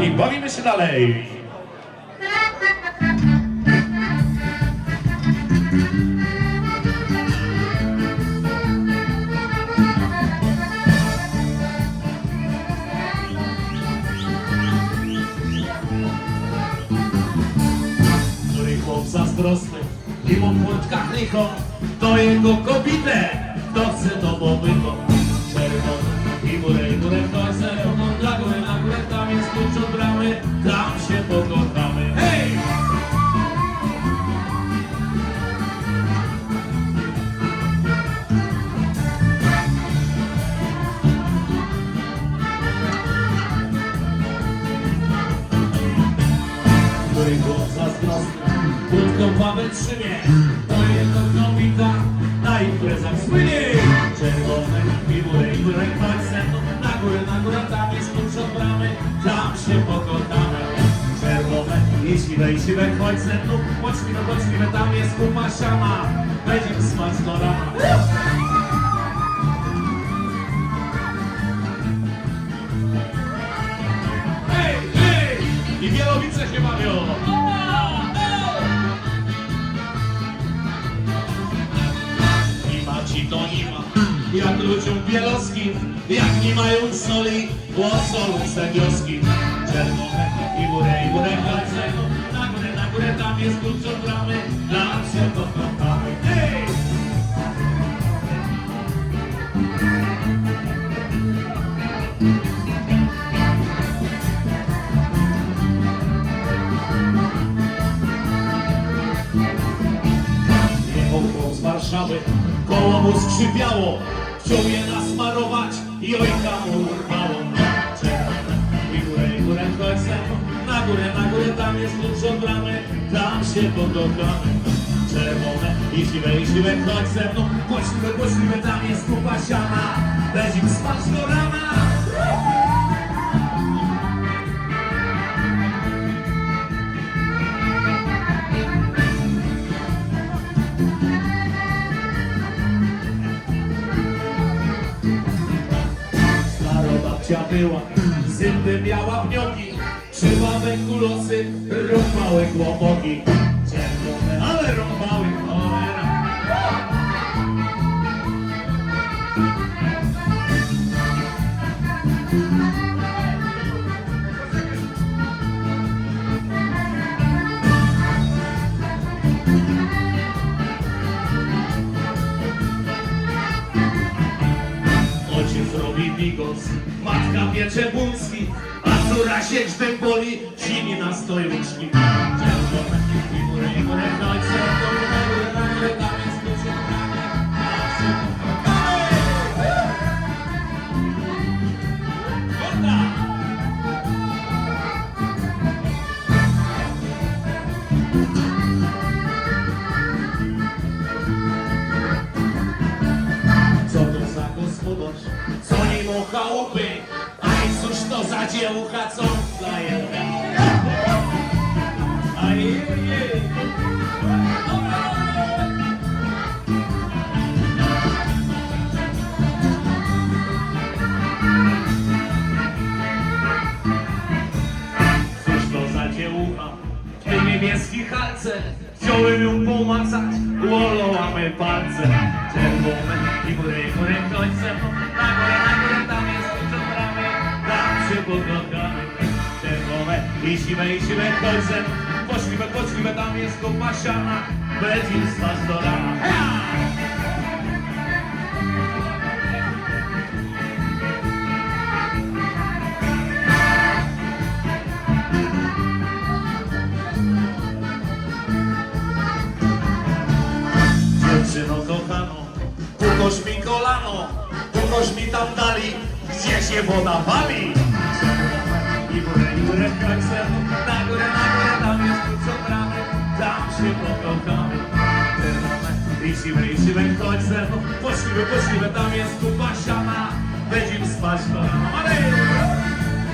kochani, bawimy się dalej. Który chłop zazdrosny w płotkach licho, to jego kobitę, to chce to pobyto. Czerwony i górę, i trzymie To jego kobita Na imprezach słynie Czerwone i górę, i ze mną na górę, na górę Tam jest klucz od bramy Tam się pokochamy Czerwone i siwe, i siwe Chodź poczliwe, poczliwe Tam jest kupa siana Będzie smać do jak ludziom bieloskim, jak nie mają soli, łosolu z wioski. Czerwone i górę, i górę, mną, na górę, na górę, tam jest klucz od bramy! Jechał chłop z Warszawy, koło mu skrzypiało, chciał je nasmarować i ojka mu urwało. I górę, i górę, mną, na górę, na górę, tam jest od bramy, tam się pokochamy. Czerwone i siwe, i siwe, chodź ze mną, głośliwe, głośliwe, tam jest kupa siana, będzie spać do rana. Starobabcia była, zęby miała wnioki, krzywawe kulosy, rąbały kłopoki. Czerwone, ale rąbały Bigos, matka piecze bułski, a córa się grzbem boli, zimi na stojączki. Czerwone i górę, i górę, chodź chałupy, a i cóż to za dziełucha, co daje Ajej, Cóż to za dziełucha, w tej niebieskiej halce Chciałem ją pomacać, łolołamy palce Czerwone i górę, i górę, chodź ze mną Na górę, Czerwone i siwe, i siwe, mną Poczliwe, poczliwe, tam jest Będzie stać do rana Hea! Dziewczyno kochano, ukoż mi kolano, ukoż mi tam dali, gdzie się woda pali. Siwej, siwej, siwej, chodź ze mną Po siwe, tam jest kupa siana Weź im spać, to Ale!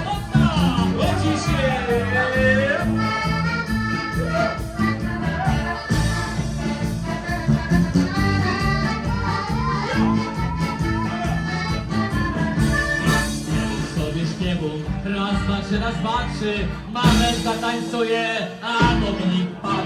Opa! Chodzi się! Raz, dwa, trzy, raz, dwa, trzy Mamy zatańcuje, a Dominik pada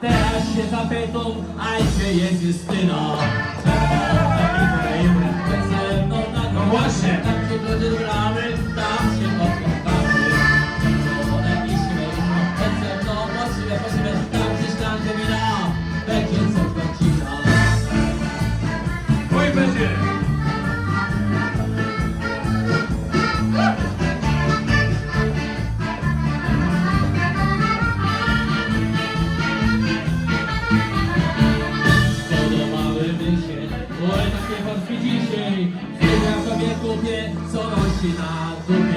Teraz się zapytą, a gdzie jest Justyna? No, tak, no właśnie! Dziś i dzisiaj Ziemia pamiętuje, co rośnie na dół